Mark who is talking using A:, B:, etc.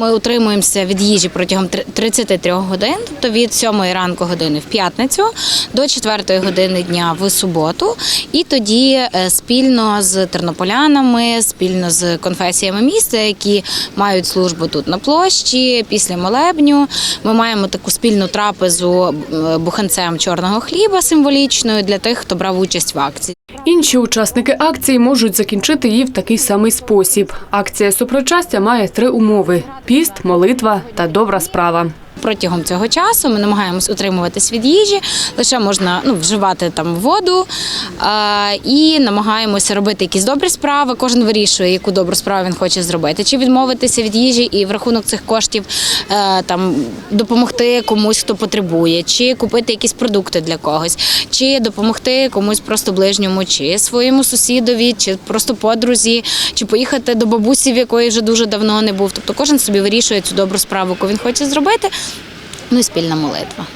A: Ми утримуємося від їжі протягом тр- 33 годин, тобто від 7 ранку години в п'ятницю до 4 години дня в суботу. І тоді е, спільно з тернополянами, спільно з конфесіями міста, які мають службу тут на площі, після молебню, ми маємо таку спільну трапезу е, буханцем чорного хліба символічною для тих, хто брав участь в акції.
B: Інші учасники акції можуть закінчити її в такий самий спосіб. Акція супричастя має три умови: піст, молитва та добра справа.
A: Протягом цього часу ми намагаємось утримуватись від їжі, лише можна ну, вживати там воду а, і намагаємося робити якісь добрі справи. Кожен вирішує, яку добру справу він хоче зробити, чи відмовитися від їжі і в рахунок цих коштів е, там допомогти комусь, хто потребує, чи купити якісь продукти для когось, чи допомогти комусь просто ближньому, чи своєму сусідові, чи просто подрузі, чи поїхати до бабусі, в якої вже дуже давно не був. Тобто кожен собі вирішує цю добру справу, яку він хоче зробити. Ну і спільна молитва.